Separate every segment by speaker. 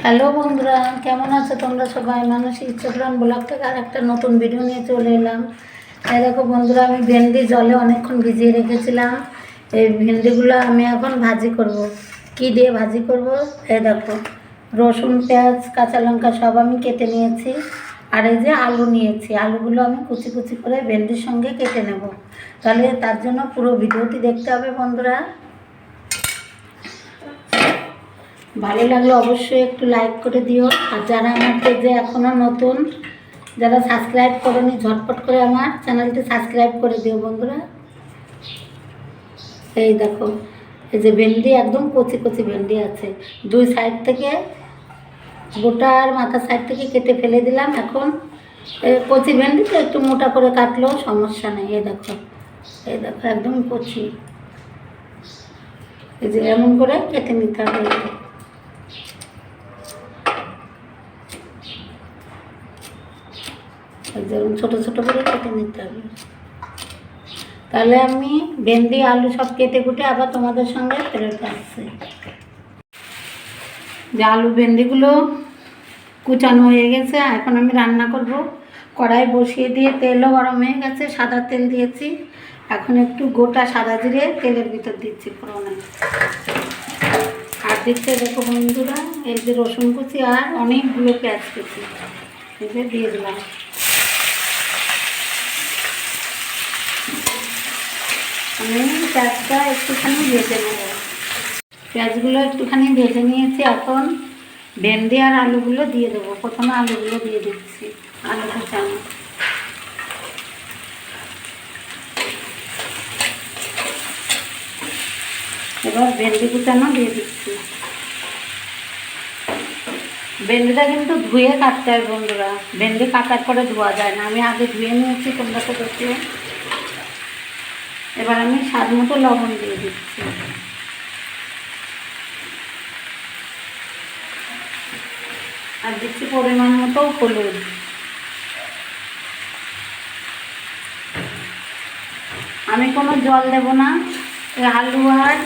Speaker 1: Hello বন্ধুরা, কেমন আছো তোমরা সবাই? মানুষ ইচ্ছাপ্রাণ ব্লগ থেকে আর একটা নতুন ভিডিও নিয়ে চলে এলাম। এই দেখো বন্ধুরা, আমি ভেন্ডি জলে অনেকক্ষণ ভিজিয়ে রেখেছিলাম। এই ভেন্ডিগুলো আমি এখন ভাজি করব। কি দিয়ে ভাজি করব? এই দেখো, রসুন, পেঁয়াজ, কাঁচা লঙ্কা সব আমি কেটে নিয়েছি। আর এই যে আলু নিয়েছি, আলুগুলো আমি কুচি কুচি করে ভেন্ডির সঙ্গে কেটে নেব। তাহলে তার জন্য পুরো ভিডিওটি দেখতে হবে বন্ধুরা। ভালো লাগলে অবশ্যই একটু লাইক করে দিও। আর যারা আমার পেজে এখনও নতুন, যারা সাবস্ক্রাইব করেনি, ঝটপট করে আমার চ্যানেলটি সাবস্ক্রাইব করে দিও বন্ধুরা। এই দেখো, এই যে ভেন্ডি, একদম কচি কচি ভেন্ডি আছে। দুই সাইড থেকে, গোটা আর মাথার সাইড থেকে কেটে ফেলে দিলাম। এখন কচি ভেন্ডি তো একটু মোটা করে কাটলেও সমস্যা নেই। এই দেখো এই দেখো, একদম কচি। এই যে এমন করে কেটে নিতে হবে। যেমন ছোটো ছোটো করে কেটে নিতে হবে। তাহলে আমি ভেন্ডি, আলু সব কেটে কুটে আবার তোমাদের সঙ্গে ফেরত আসছি। যে আলু ভেন্ডিগুলো কুচানো হয়ে গেছে, এখন আমি রান্না করব। কড়াই বসিয়ে দিয়ে তেলও গরম হয়ে গেছে, সাদা তেল দিয়েছি। এখন একটু গোটা সাদা জিরে তেলের ভিতর দিচ্ছি ফোড়নে। আর দিচ্ছে দেখো বন্ধুরা, এই যে রসুন কুচি আর অনেকগুলো পেঁয়াজ কুচি। দিয়ে দিলাম। আমি পেঁয়াজটা একটুখানি ভেজে নেব। পেঁয়াজগুলো একটুখানি ভেজে নিয়েছি, এখন ভেন্ডি আর আলুগুলো দিয়ে দেবো। প্রথমে আলুগুলো দিয়ে দিচ্ছি, আলু কুচানো এবার ভেন্ডি কুচানো দিয়ে দিচ্ছি। ভেন্ডিটা কিন্তু ধুয়ে কাটতে হয় বন্ধুরা। ভেন্ডি কাটার পরে ধোয়া যায় না। আমি আগে ধুয়ে নিয়েছি তোমরা তো দেখলে। এবার আমি স্বাদ মতো লবণ দিয়ে দিচ্ছি। আর দিচ্ছি পরিমাণ মতো হলুদ। আমি কোনো জল দেব না। আলু আর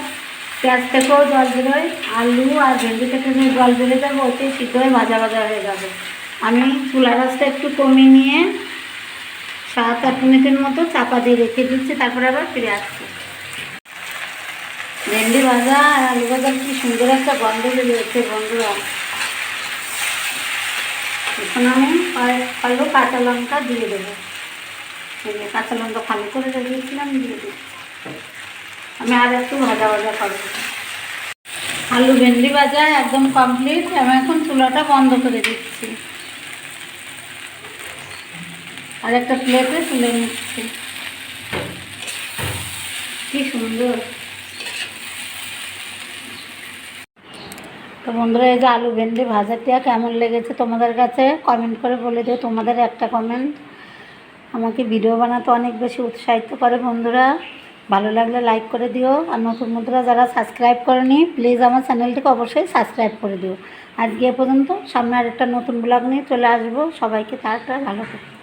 Speaker 1: পেঁয়াজ থেকেও জল বেরোয়। আলু আর ভেন্ডি থেকে যে জল বেরোয় যাবে ওতেই সিদ্ধ হয়ে ভাজা ভাজা হয়ে যাবে। আমি চুলা রাসটা একটু কমিয়ে নিয়ে সাত আট মিনিটের মতো চাপা দিয়ে রেখে দিচ্ছি, তারপরে আবার ফিরে আসছি। ভেন্ডি ভাজা আর আলু ভাজা কি সুন্দর একটা গন্ধ বেরিয়েছে বন্ধুরা। এখন আমি কালো কাঁচা লঙ্কা দিয়ে দেবো। কাঁচা লঙ্কা ভালো করে রেখেছিলাম, দিয়ে দিচ্ছি আমি আর একটু ভাজা ভাজা করব। আলু ভেন্ডি ভাজা একদম কমপ্লিট আমি এখন চুলাটা বন্ধ করে দিচ্ছি। আর একটা প্লেটে তুলে নিচ্ছি। কি সুন্দর। তো বন্ধুরা, এই যে আলু ভেন্ডি ভাজাটা কেমন লেগেছে তোমাদের কাছে কমেন্ট করে বলে দিও। তোমাদের একটা কমেন্ট আমাকে ভিডিও বানাতে অনেক বেশি উৎসাহিত করে বন্ধুরা। ভালো লাগলে লাইক করে দিও। আর নতুন বন্ধুরা যারা সাবস্ক্রাইব করেনি প্লিজ আমার চ্যানেলটিকে অবশ্যই সাবস্ক্রাইব করে দিও। আজকে এ পর্যন্ত, সামনে আরেকটা নতুন ব্লগ নিয়ে চলে আসব। সবাইকে তারটা ভালো থাকবে